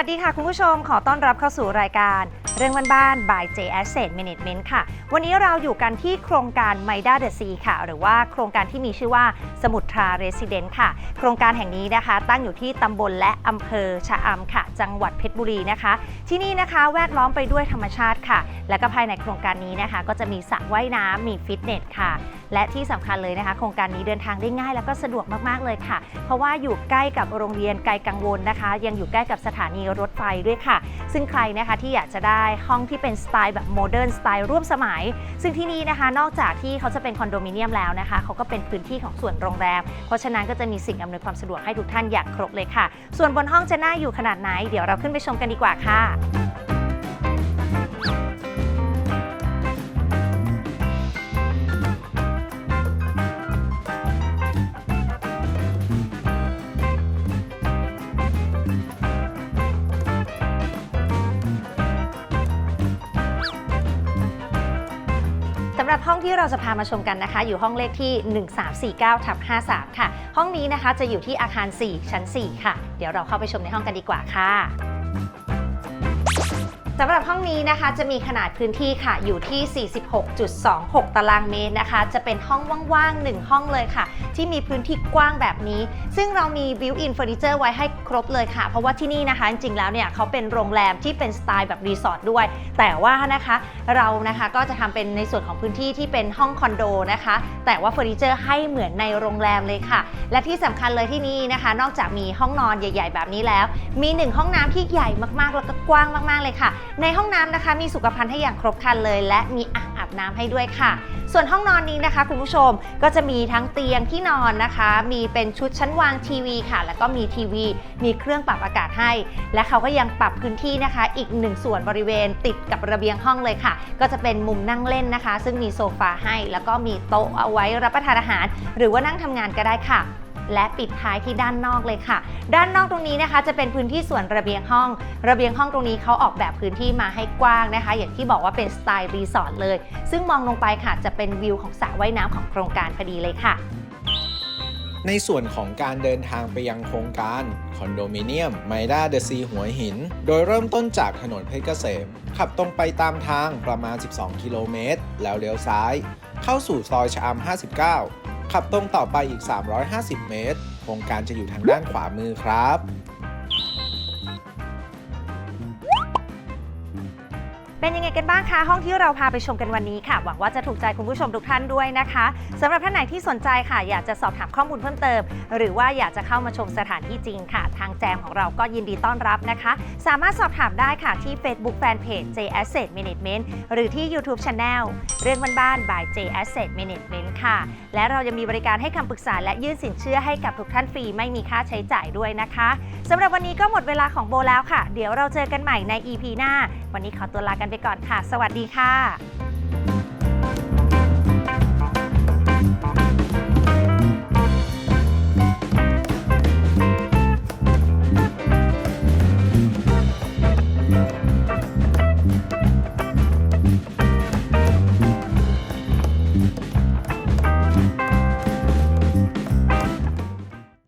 วัสดีค่ะคุณผู้ชมขอต้อนรับเข้าสู่รายการเรื่องบ้านๆ by J Asset Management ค่ะ วันนี้เราอยู่กันที่โครงการ m i d a the Sea ค่ะ หรือว่าโครงการที่มีชื่อว่าสมุทรา Resident ค่ะ โครงการแห่งนี้นะคะ ตั้งอยู่ที่ตำบลและอำเภอชะอำค่ะ จังหวัดเพชรบุรีนะคะ ที่นี่นะคะแวดล้อมไปด้วยธรรมชาติค่ะ และก็ภายในโครงการนี้นะคะ ก็จะมีสระว่ายน้ำมีฟิตเนสค่ะ และที่สำคัญเลยนะคะ โครงการนี้เดินทางได้ง่าย แล้วก็สะดวกมากๆเลยค่ะ เพราะว่าอยู่ใกล้กับโรงเรียนไกลกังวลนะคะ ยังอยู่ใกล้กับสถานีรถไฟด้วยค่ะ ซึ่งใครนะคะที่อยากจะได้ห้องที่เป็นสไตล์แบบโมเดิร์นสไตล์ร่วมสมัย ซึ่งที่นี่นะคะนอกจากที่เขาจะเป็นคอนโดมิเนียมแล้วนะคะเขาก็เป็นพื้นที่ของส่วนโรงแรม เพราะฉะนั้นก็จะมีสิ่งอำนวยความสะดวกให้ทุกท่านอย่างครบเลยค่ะ ส่วนบนห้องจะน่าอยู่ขนาดไหน เดี๋ยวเราขึ้นไปชมกันดีกว่าค่ะ หรับห้องที่เราจะพามาชมกันนะคะ อยู่ห้องเลขที่ 1349ทับ53 ค่ะ ห้องนี้นะคะจะอยู่ที่อาคาร 4 ชั้น 4 ค่ะ เดี๋ยวเราเข้าไปชมในห้องกันดีกว่าค่ะ สำหรับห้องนี้นะคะจะมีขนาดพื้นที่ค่ะอยู่ที่ 46.26 ตารางเมตรนะคะ จะเป็นห้องว่างๆ 1 ห้องเลยค่ะ ที่มีพื้นที่กว้างแบบนี้ ซึ่งเรามี built-in furniture ไว้ให้ครบเลยค่ะ เพราะว่าที่นี่นะคะ จริงๆแล้วเนี่ยเขาเป็นโรงแรมที่เป็นสไตล์แบบรีสอร์ทด้วย แต่ว่านะคะเรานะคะก็จะทำเป็นในส่วนของพื้นที่ที่เป็นห้องคอนโดนะคะ แต่ว่าเฟอร์นิเจอร์ให้เหมือนในโรงแรมเลยค่ะ และที่สำคัญเลยที่นี่นะคะ นอกจากมีห้องนอนใหญ่ ๆ แบบนี้แล้ว มีหนึ่งห้องน้ำที่ใหญ่มากๆแล้วก็กว้างมากๆเลยค่ะในห้องน้ำนะคะมีสุขภัณฑ์ให้อย่างครบครันเลย และมีอ่างอาบน้ำให้ด้วยค่ะ ส่วนห้องนอนนี้นะคะ คุณผู้ชมก็จะมีทั้งเตียงที่นอนนะคะ มีเป็นชุดชั้นวางทีวีค่ะ แล้วก็มีทีวี มีเครื่องปรับอากาศให้ และเขาก็ยังปรับพื้นที่นะคะ อีกหนึ่งส่วนบริเวณติดกับระเบียงห้องเลยค่ะ ก็จะเป็นมุมนั่งเล่นนะคะ ซึ่งมีโซฟาให้ แล้วก็มีโต๊ะเอาไว้รับประทานอาหาร หรือว่านั่งทำงานก็ได้ค่ะ และปิดท้ายที่ด้านนอกเลยค่ะ ด้านนอกตรงนี้นะคะ จะเป็นพื้นที่ส่วนระเบียงห้อง ระเบียงห้องตรงนี้เขาออกแบบพื้นที่มาให้กว้างนะคะ อย่างที่บอกว่าเป็นสไตล์รีสอร์ทเลย ซึ่งมองลงไปค่ะจะเป็นวิวของสระว่ายน้ำของโครงการพอดีเลยค่ะ ในส่วนของการเดินทางไปยังโครงการคอนโดมิเนียมไมด้าเดอะซีหัวหิน โดยเริ่มต้นจากถนนเพชรเกษม ขับตรงไปตามทางประมาณ 12 กิโลเมตร แล้วเลี้ยวซ้าย เข้าสู่ซอยชะอำ59 ขับตรงต่อไปอีก 350 เมตรโครงการจะอยู่ทางด้านขวามือครับ เป็นยังไงกันบ้างคะห้องที่เราพาไปชมกันวันนี้ค่ะ หวังว่าจะถูกใจคุณผู้ชมทุกท่านด้วยนะคะสำหรับท่านไหนที่สนใจค่ะ อยากจะสอบถามข้อมูลเพิ่มเติม หรือว่าอยากจะเข้ามาชมสถานที่จริงค่ะ ทางแจมของเราก็ยินดีต้อนรับนะคะ สามารถสอบถามได้ค่ะที่ Facebook Fanpage J Asset Management หรือที่ YouTube Channel เรื่องบ้านๆ by J Asset Management ค่ะ และเราจะมีบริการให้คำปรึกษาและยื่นสินเชื่อให้กับทุกท่านฟรีไม่มีค่าใช้จ่ายด้วยนะคะสำหรับวันนี้ก็หมดเวลาของโบแล้วค่ะ เดี๋ยวเราเจอกันใหม่ใน EP หน้า วันนี้ขอตัวลากันไปก่อนค่ะ สวัสดีค่ะ